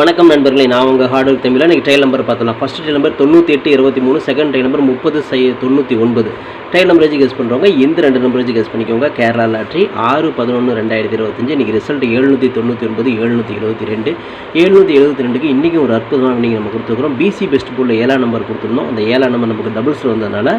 வணக்கம் நண்பர்களே நான் உங்கள் ஹார்ட் ஒர்க் தமிழில் இன்றைக்கி ட்ரையல் நம்பர் பார்த்தலாம் ஃபஸ்ட் ட்ரையல் நம்பர் தொண்ணூற்றி எட்டு இருபத்தி மூணு செகண்ட் ட்ரையல் நம்பர் முப்பது சை தொண்ணூற்றி ஒன்பது. ட்ரையல் நம்பர் வச்சு கெஸ் பண்ணுறவங்க இந்த ரெண்டு நம்பர் வச்சு கெஸ் பண்ணிக்கோங்க. கேரளா லாட்ரி ஆறு பதினொன்று ரெண்டாயிரத்தி இருபத்தஞ்சு. இன்றைக்கி ரிசல்ட் எழுநூற்றி தொண்ணூற்றி ஒன்பது எழுநூற்றி எழுபத்தி ரெண்டு எழுநூற்றி எழுபத்தி ரெண்டுக்கு இன்றைக்கி ஒரு அற்புதமான நீங்கள் நம்ம கொடுத்துருக்குறோம். பிசி பெஸ்ட் போர்டில் ஏழாம் நம்பர் கொடுத்துருந்தோம். அந்த ஏழாம் நம்பர் நமக்கு டபுள்ஸில் வந்ததுனால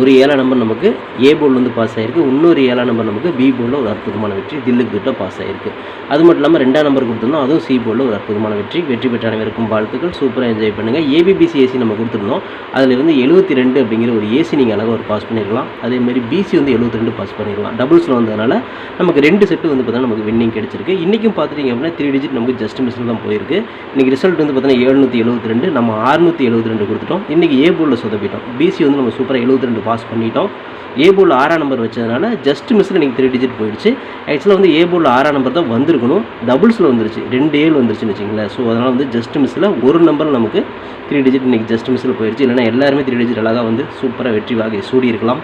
ஒரு ஏழாம் நம்பர் நமக்கு ஏ போர்டில் வந்து பாஸ் ஆயிருக்கு. இன்னொரு ஏழாம் நம்பர் நமக்கு பி போர்டில் ஒரு அற்புதமான வெற்றி தில்லுக்கு கிட்ட பாஸ் ஆயிருக்கு. அது மட்டும் இல்லாமல் ரெண்டாம் நம்பர் கொடுத்துருந்தோம். அதுவும் சி போர்டில் ஒரு அற்புதமான வெற்றி. வெற்றி பெற்ற அனைவருக்கும் வாழ்த்துக்கள். சூப்பராக என்ஜாய் பண்ணுங்கள் ஏபிபிசி ஏசி நம்ம கொடுத்துருந்தோம். அதில் வந்து எழுபத்தி ரெண்டு அப்படிங்கிற ஒரு ஏசி நீங்கள் அழகாக ஒரு பாஸ் பண்ணிருக்கலாம். அதேமாதிரி பிசி வந்து எழுபத்தி ரெண்டு பாஸ் பண்ணிடலாம் டபுள்ஸில் வந்ததுனால நமக்கு ரெண்டு செட்டு வந்து பார்த்தீங்கன்னா நமக்கு வின்னிங் கிடச்சிருக்கு. இன்றைக்கும் பார்த்துட்டிங்க அப்படின்னா த்ரீ டிஜிட் நமக்கு ஜஸ்ட் மிஸ்ஸில் தான் போயிருக்கு. இன்றைக்கி ரிசல்ட் வந்து பார்த்தீங்கன்னா எழுநூற்றி எழுபத்தி ரெண்டு நம்ம அறுநூற்றி எழுபத்தி ரெண்டு கொடுத்துட்டோம் இன்றைக்கி ஏ போலில் சொதப்பிட்டோம். பிசி வந்து நம்ம சூப்பராக எழுபத்தி ரெண்டு பாஸ் பண்ணிட்டோம். ஏ போல் ஆறாம் நம்பர் வச்சதுனால ஜஸ்ட் மிஸ்ஸில் நீங்கள் த்ரீ டிஜிட் போயிடுச்சு. ஆக்சுவலாக வந்து ஏ போல் ஆறாம் நம்பர் தான் வந்திருக்கணும். டபுள்ஸில் வந்துருச்சு. ரெண்டு ஏழு வந்துருச்சுன்னு வச்சிங்களேன் ஸோ அதனால் வந்து ஜஸ்ட் மிஸ்ஸில் ஒரு நம்பர் நமக்கு த்ரீ டிஜிட் இன்றைக்கி ஜஸ்ட் மிஸ்ஸில் போயிடுச்சு இல்லைனா எல்லாருமே த்ரீ டிஜிட் அழகாக வந்து சூப்பராக வெற்றி வாகை சூடி இருக்கலாம்.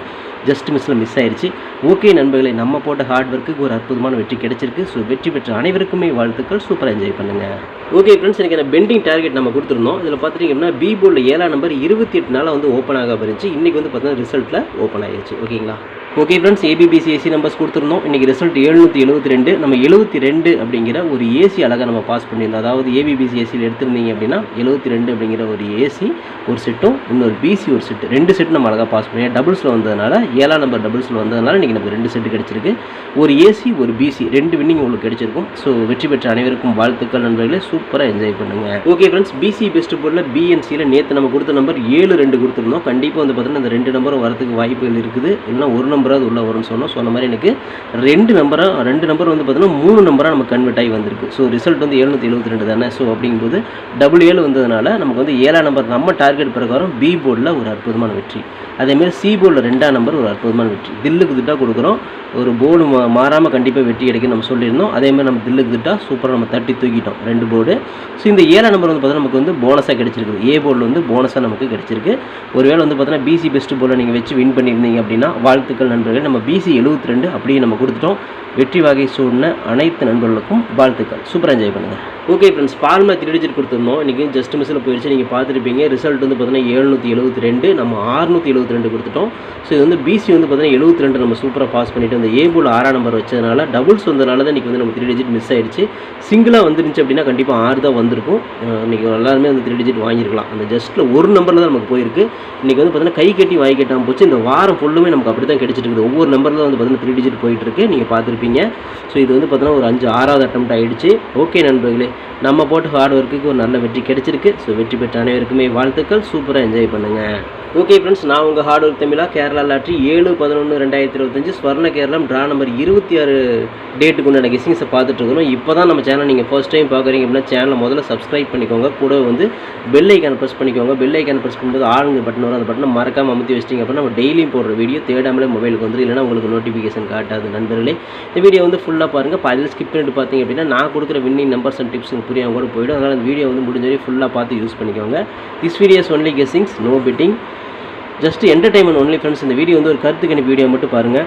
ஜஸ்ட் மிஸ்ஸில் மிஸ் ஆயிடுச்சு ஓகே நண்பர்களை நம்ம போட்ட ஹார்ட் ஒர்க்குக்கு ஒரு அற்புதமான வெற்றி கிடைச்சிருக்கு. ஸோ வெற்றி பெற்ற அனைவருக்குமே வாழ்த்துக்கள். சூப்பராக என்ஜாய் பண்ணுங்கள் ஓகே ஃப்ரெண்ட்ஸ் எனக்கு பெண்டிங் டார்கெட் நம்ம கொடுத்துருந்தோம். இதில் பார்த்துட்டிங்கன்னா பி போர்டில் ஏழாம் நம்பர் இருபத்தி எட்டு நாளாக வந்து ஓப்பன் ஆக இருந்துச்சு இன்றைக்கி வந்து பார்த்தீங்கன்னா ரிசல்ட்டில் ஓப்பன் ஆகிடுச்சு ஓகேங்களா okay friends ABBC AC numbers கொடுத்துருந்தோம். இன்றைக்கி ரிசல்ட் எழுநூற்றி எழுபத்தி ரெண்டு. நம்ம எழுபத்தி ரெண்டு அப்படிங்கிற ஒரு ஏசி அழகாக நம்ம பாஸ் பண்ணியிருந்தோம். அதாவது ஏபிபிசி ஏசியில் எடுத்திருந்தீங்க அப்படின்னா எழுபத்தி ரெண்டு அப்படிங்கிற ஒரு ஏசி ஒரு செட்டும் இன்னொரு பிசி ஒரு செட்டு ரெண்டு செட் நம்ம அழகாக பாஸ் பண்ணி டபுள்ஸில் வந்ததுனால ஏழாம் நம்பர் டபுள்ஸில் வந்ததுனால இன்றைக்கி நமக்கு ரெண்டு செட்டு கிடச்சிருக்கு. ஒரு ஏசி ஒரு பிசி ரெண்டு வின்னிங் உங்களுக்கு கிடைச்சிருக்கும். ஸோ வெற்றி பெற்ற அனைவருக்கும் வாழ்த்துக்கள் நண்பர்களே. சூப்பராக என்ஜாய் பண்ணுங்கள் ஓகே ஃப்ரெண்ட்ஸ் பிசி பெஸ்ட் போர்டில் பிஎன்சியில் நேற்று நம்ம கொடுத்த நம்பர் ஏழு ரெண்டு கொடுத்துருந்தோம். கண்டிப்பாக வந்து பார்த்தீங்கன்னா இந்த ரெண்டு நம்பரும் வரதுக்கு வாய்ப்புகள் இருக்குது. இல்லைனா ஒரு நம்பர் நம்பராவது உள்ள வரும்னு சொன்னோம். சொன்ன மாதிரி எனக்கு ரெண்டு நம்பராக ரெண்டு நம்பர் வந்து பார்த்தீங்கன்னா மூணு நம்பராக நமக்கு கன்வெர்ட் ஆகி வந்திருக்கு. ஸோ ரிசல்ட் வந்து எழுநூற்றி எழுபத்தி ரெண்டு தானே? ஸோ அப்படிங்கும்போது டபுள் ஏழு வந்ததுனால நமக்கு வந்து ஏழாம் நம்பர் நம்ம டார்கெட் பிரகாரம் பி போர்டில் ஒரு அற்புதமான வெற்றி. அதேமாரி சி போர்டில் ரெண்டாம் நம்பர் ஒரு அற்புதமான வெற்றி. தில்லுக்கு திட்டா கொடுக்குறோம். ஒரு போர்டு மா மாறாமல் கண்டிப்பாக வெற்றி கிடைக்கும் நம்ம சொல்லியிருந்தோம். அதேமாதிரி நம்ம தில்லுக்கு திட்டா சூப்பராக நம்ம தட்டி தூக்கிட்டோம். ரெண்டு போர்டு ஸோ இந்த ஏழாம் நம்பர் வந்து பார்த்தீங்கன்னா நமக்கு வந்து போனஸாக கிடச்சிருக்கு. ஏ போர்டில் வந்து போனஸாக நமக்கு கிடைச்சிருக்கு. ஒருவேளை வந்து பார்த்தீங்கன்னா பிசி பெஸ்ட் போர்டில் நீங்கள் வச்சு வின் பண்ணியிருந்தீங்க அப்படின்னா வாழ்த்துக்கள் நண்பர்கள். நம்ம பிசி எழுபத்தி ரெண்டு அப்படியே நம்ம கொடுத்துட்டோம். வெற்றி வகை சூடின அனைத்து நண்பர்களுக்கும் வாழ்த்துக்கள். சூப்பராக என்ஜாய் பண்ணுங்கள் ஓகே ஃப்ரெண்ட்ஸ் பால்மா த்ரீ டிஜிட் கொடுத்துருந்தோம். இன்றைக்கி ஜஸ்ட் மிஸ்ஸில் போயிடுச்சு நீங்கள் பார்த்துருப்பீங்க. ரிசல்ட் வந்து பார்த்தீங்கன்னா எழுநூற்றி எழுபத்தி ரெண்டு. நம்ம ஆறுநூற்றி எழுபத்தி ரெண்டு கொடுத்துட்டோம். ஸோ இது வந்து பிசி வந்து பார்த்தீங்கன்னா எழுபத்தி ரெண்டு நம்ம சூப்பராக பாஸ் பண்ணிவிட்டு அந்த ஏ போல் ஆறாம் நம்பர் வச்சதுனால டபுள்ஸ் வந்ததுனால தான் இன்றைக்கி வந்து நம்ம த்ரீ டிஜிட் மிஸ் ஆகிடுச்சு சிங்கிளாக வந்துருந்துச்சு அப்படின்னா கண்டிப்பாக ஆறு தான் வந்திருக்கும். இன்றைக்கி எல்லாருமே வந்து த்ரீ டிஜிட் வாங்கியிருக்கலாம். அந்த ஜஸ்ட்டில் ஒரு நம்பரில் தான் நமக்கு போயிருக்கு. இன்றைக்கி வந்து பார்த்தீங்கன்னா கை கட்டி வாங்கி கட்டாமல் போச்சு. இந்த வாரம் ஃபுல்லுமே நமக்கு அப்படி தான் கிடைச்சிட்டு இருக்குது. ஒவ்வொரு நம்பரில் வந்து பார்த்தீங்கன்னா த்ரீ டிஜிட் போயிட்டுருக்கு நீங்கள் பார்த்துருப்பீங்க. ஸோ இது வந்து பார்த்தீங்கன்னா ஒரு அஞ்சு ஆறாவது அட்டம் ஆகிடுச்சு ஓகே நண்பர்களே. நம்ம போட்டு ஹார்ட் ஒர்க்குக்கு ஒரு நல்ல வெற்றி கிடைச்சிருக்கு. ஸோ வெற்றி பெற்ற அனைவருக்குமே வாழ்த்துக்கள். சூப்பராக என்ஜாய் பண்ணுங்கள் ஓகே ஃப்ரெண்ட்ஸ் நான் உங்கள் ஹார்ட் ஒர்க் தமிழா கேரளா லாட்ரி ஏழு பதினொன்று ரெண்டாயிரத்தி இருபத்தஞ்சு ஸ்வர்ண கேரளம் ட்ரா நம்பர் இருபத்தி ஆறு டேட்டுக்கு உண்டான கெஸிங்ஸை பார்த்துட்டு இருக்கிறோம் இப்போ தான் நம்ம சேனல் நீங்கள் ஃபர்ஸ்ட் டைம் பார்க்குறீங்க அப்படின்னா சேனலை முதல்ல சப்ஸ்கிரைப் பண்ணிக்கோங்க. கூட வந்து பெல் ஐக்கான ப்ரெஸ் பண்ணிக்கோங்க. பெல் ஐக்கான ப்ரெஸ் பண்ணும்போது ஆளுங்க பட்டன் வரும். அந்த பட்டனை மறக்காமல் அமுத்தி வச்சிட்டிங்க அப்படின்னா நம்ம டெய்லியும் போடுற வீடியோ தேடாமலே மொபைலுக்கு வந்துடும் இல்லைனா உங்களுக்கு நோட்டிஃபிகேஷன் காட்டாது நண்பர்களே. இந்த வீடியோ வந்து ஃபுல்லாக பாருங்கள் பாதியில் ஸ்கிப் பண்ணிட்டு பார்த்தீங்க அப்படின்னா நான் கொடுக்குற வின்னிங் நம்பர்ஸ் அண்ட் டிப்ஸ் புரியாம கூட போயிடும். அதனால் அந்த வீடியோ வந்து முடிஞ்ச வரையும் ஃபுல்லாக பார்த்து யூஸ் பண்ணிக்கோங்க. This videos only guessings no betting just entertainment only friends இந்த வீடியோ வந்து ஒரு கருத்து கணிப்பு வீடியோ மட்டும் பாருங்கள்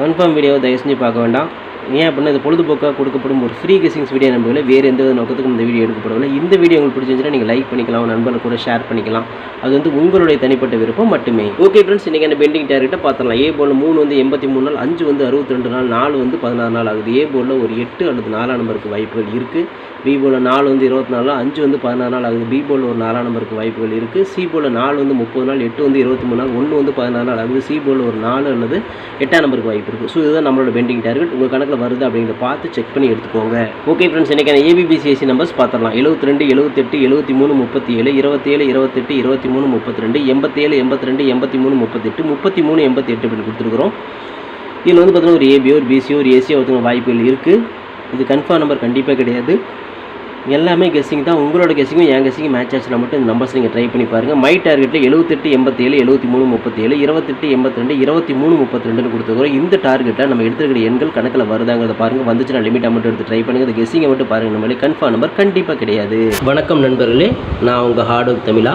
கன்ஃபார்ம் வீடியோவை தயவு செஞ்சு பார்க்க வேண்டாம். ஏன் அப்படின்னா இது பொழுதுபோக்காக கொடுக்கப்படும் ஒரு ஃப்ரீ கெஸிங்ஸ் வீடியோ நம்பர்களே வேறு எந்த வித நோக்கத்துக்கும் இந்த வீடியோ எடுக்கப்படவில்லை. இந்த வீடியோ உங்களுக்கு பிடிச்சிருந்துச்சுன்னா நீங்கள் லைக் பண்ணிக்கலாம் நண்பர்கள் கூட ஷேர் பண்ணிக்கலாம். அது வந்து உங்களுடைய தனிப்பட்ட விருப்பம் மட்டுமே. ஓகே ஃப்ரெண்ட்ஸ் இன்றைக்கி அந்த பெண்டிங் டேரக்ட்டை பார்த்துடலாம். ஏ போல் மூணு வந்து எண்பத்தி மூணு நாள் அஞ்சு வந்து அறுபத்தி ரெண்டு நாள் நாலு வந்து பதினாறு நாள் ஆகுது. ஏ போலில் ஒரு எட்டு அல்லது நாலாம் நம்பருக்கு வாய்ப்புகள் இருக்குது பி போலில் நாலு வந்து இருபத்தி நாலு அஞ்சு வந்து பதினாறு நாள் ஆகுது. பி போலில் ஒரு நாலாம் நம்பருக்கு வாய்ப்புகள் இருக்குது சி போலில் நாலு வந்து முப்பது நாள் எட்டு வந்து இருபத்தி மூணு நாள் ஒன்று வந்து பதினாறு நாள் ஆகுது. சி போலில் ஒரு நாலு அல்லது எட்டாம் நம்பருக்கு வாய்ப்பு இருக்குது ஸோ இதுதான் நம்மளோட பெண்டிங் டார்கெட் உங்கள் கணக்கு நம்பரில் வருது அப்படிங்கிறத பார்த்து செக் பண்ணி எடுத்துக்கோங்க. ஓகே ஃப்ரெண்ட்ஸ் இன்றைக்கான ஏபிபிசிஎஸ்சி நம்பர்ஸ் பார்த்துடலாம் எழுபத்தி ரெண்டு எழுபத்தெட்டு எழுபத்தி மூணு முப்பத்தி ஏழு இருபத்தேழு இருபத்தெட்டு இருபத்தி மூணு முப்பத்தி ரெண்டு எண்பத்தேழு எண்பத்தி ரெண்டு எண்பத்தி மூணு முப்பத்தெட்டு முப்பத்தி மூணு எண்பத்தி எட்டு அப்படின்னு கொடுத்துருக்குறோம். இதில் வந்து பார்த்தீங்கன்னா ஒரு ஏபியோ ஒரு பிசியோ ஒரு ஏசியோ ஒருத்தவங்க வாய்ப்புகள் இருக்குது இது கன்ஃபார்ம் நம்பர் கண்டிப்பாக கிடையாது. எல்லாமே கெஸ்ஸிங் தான். உங்களோட கெஸ்ஸிங்கும் என் கெஸ்ஸிங்கும் மேட்ச் ஆச்சுன்னா மட்டும் இந்த நம்பர்ஸ் நீங்கள் ட்ரை பண்ணி பாருங்கள் மை டார்கெட்டில் எழுபத்தெட்டு எண்பத்தேழு எழுபத்தி மூணு முப்பத்தேழு இருபத்தெட்டு எண்பத்தி ரெண்டு இருபத்தி மூணு முப்பத்தி ரெண்டுன்னு கொடுத்துருக்கோம் இந்த டார்கெட்டை நம்ம எடுத்துக்கிற எண்கள் கணக்கில் வருதாங்கிறத பாருங்கள் வந்துச்சுன்னா லிமிட் அமௌண்ட் எடுத்து ட்ரை பண்ணுங்கள் இந்த கெஸ்ஸிங்கை மட்டும் பாருங்கள் நம்மளே கன்ஃபார்ம் நம்பர் கண்டிப்பாக கிடையாது. வணக்கம் நண்பர்களே. நான் உங்கள் ஹார்ட் ஒர்க் தமிழா.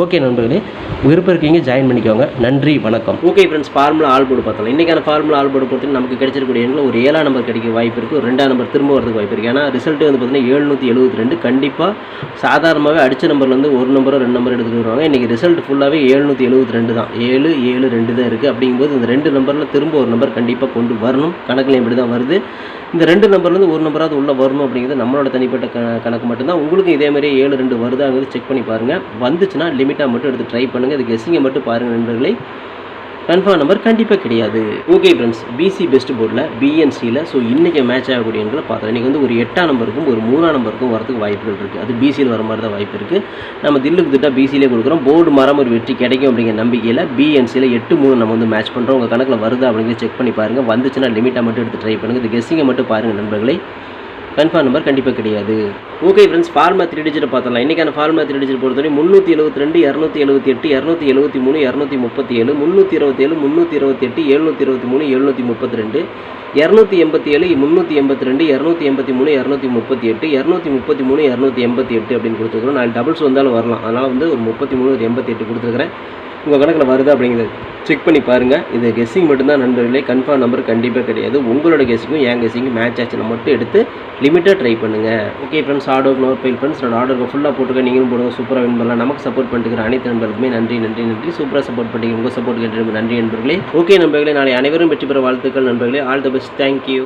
ஓகே நண்பர்களே விருப்பம் இருக்கீங்க ஜாயின் பண்ணிக்கோங்க. நன்றி வணக்கம். Okay friends formula all board பார்த்தோம் இன்றைக்கான ஃபார்முலா ஆல் போர்டு பொறுத்து நமக்கு கிடைச்சிருக்கூடிய எண்ணில் ஒரு ஏழாம் நம்பர் கிடைக்க வாய்ப்பு இருக்குது ஒரு ரெண்டாம் நம்பர் திரும்ப வரதுக்கு வாய்ப்பு இருக்குது ஏன்னா ரிசல்ட் வந்து பார்த்தீங்கன்னா எழுநூற்றி எழுபத்தி ரெண்டு. கண்டிப்பாக சாதாரணமாகவே அடித்த நம்பர்லேருந்து ஒரு நம்பரோ ரெண்டு நம்பர் எடுத்துகிட்டு வருவாங்க. இன்றைக்கி ரிசல்ட் ஃபுல்லாகவே எழுநூற்றி எழுபத்தி ரெண்டு தான். ஏழு ஏழு ரெண்டு தான் இருக்குது அப்படிங்கும்போது இந்த ரெண்டு நம்பரில் திரும்ப ஒரு நம்பர் கண்டிப்பாக கொண்டு வரணும். கணக்கில் இப்படி தான் வருது. இந்த ரெண்டு நம்பர்லேருந்து ஒரு நம்பராவது உள்ளே வரணும் அப்படிங்கிறது நம்மளோட தனிப்பட்ட க கணக்கு மட்டும்தான். உங்களுக்கு இதேமாதிரி ஏழு ரெண்டு வருதாங்கிறது செக் பண்ணி பாருங்கள் வந்துச்சுன்னா லிமிட்டாக மட்டும் எடுத்து ட்ரை பண்ணுங்கள் இது கெஸ்ஸிங்கை மட்டும் பாருங்கள் நண்பர்களை. கன்ஃபார்ம் நம்பர் கண்டிப்பாக கிடையாது. ஓகே ஃப்ரெண்ட்ஸ் பிசி பெஸ்ட் போர்டில் பிஎன்சியில் ஸோ இன்றைக்கி மேட்ச் ஆகக்கூடிய எண்களை பார்த்தோம் இன்றைக்கி வந்து ஒரு எட்டாம் நம்பருக்கும் ஒரு மூணாம் நம்பருக்கும் வரதுக்கு வாய்ப்புகள் இருக்குது அது பிசியில் வர மாதிரி தான் வாய்ப்பு இருக்குது நம்ம தில்லுக்கு திட்டா பிசியிலே கொடுக்குறோம். போர்டு மரம் ஒரு வெற்றி கிடைக்கும் அப்படிங்கிற நம்பிக்கையில் பிஎன்சியில் எட்டு மூணு நம்ம வந்து மேட்ச் பண்ணுறோம் உங்கள் கணக்கில் வருதா அப்படிங்கிறத செக் பண்ணி பாருங்கள் வந்துச்சுன்னா லிமிட்டாக மட்டும் எடுத்து ட்ரை பண்ணுங்கள் இது கெஸ்ஸிங்கை மட்டும் பாருங்கள் நண்பர்களை. கன்ஃபார்ம் நம்பர் கண்டிப்பாக கிடையாது. Okay friends formula three digit பார்த்தலாம் இன்றைக்கான ஃபார்மா த்ரீ டிஜிட் பொறுத்தவரை முந்நூற்றி எழுபத்தி ரெண்டு இரநூத்தி எழுபத்தி எட்டு இரநூத்தி எழுபத்தி மூணு இரநூத்தி முப்பத்தி ஏழு முந்நூற்றி இருபத்தேழு முந்நூற்றி இருபத்தி எட்டு எழுநூற்றி இருபத்தி மூணு எழுநூற்றி முப்பத்தி ரெண்டு இரநூத்தி எண்பத்தி ஏழு முந்நூற்றி எண்பத்தி ரெண்டு இரநூத்தி எண்பத்தி மூணு இரநூத்தி முப்பத்தி எட்டு இரநூத்தி முப்பத்தி மூணு இரநூத்தி எண்பத்தி எட்டு அப்படின்னு கொடுத்துருக்குறோம். நான் டபுள்ஸ் வந்தாலும் வரலாம். அதனால் வந்து ஒரு முப்பத்தி மூணு ஒரு எண்பத்தி எட்டு கொடுத்துருக்குறேன். உங்கள் கணக்கில் வருதா அப்படிங்கிறத செக் பண்ணி பாருங்கள் இது கெஸ்ஸிங் மட்டும்தான் நண்பர்களே. கன்ஃபார்ம் நம்பர் கண்டிப்பாக கிடையாது. உங்களோட கெஸ்ஸிங்கும் என் கெஸ்ஸிங்கும் மேட்ச் ஆச்சுன்னா மட்டும் எடுத்து லிமிட்டாக ட்ரை பண்ணுங்கள் ஓகே ஃப்ரெண்ட்ஸ் ஆர்டர் நோர் ஃபைல் ஃப்ரெண்ட்ஸ் நான் ஆர்டருக்கு ஃபுல்லாக போட்டுக்க நீங்களும் போடுங்க. சூப்பராக வின் பண்ணலாம். நமக்கு சப்போர்ட் பண்ணிட்டு அனைத்து நண்பர்களுக்குமே நன்றி நன்றி நன்றி. சூப்பராக சப்போர்ட் பண்ணிங்க உங்கள் சப்போர்ட் கேட்டு நன்றி நண்பர்களே. ஓகே நண்பர்களே நாளை அனைவரும் வெற்றி பெற வாழ்த்துக்கள் நண்பர்களே. All the best thank you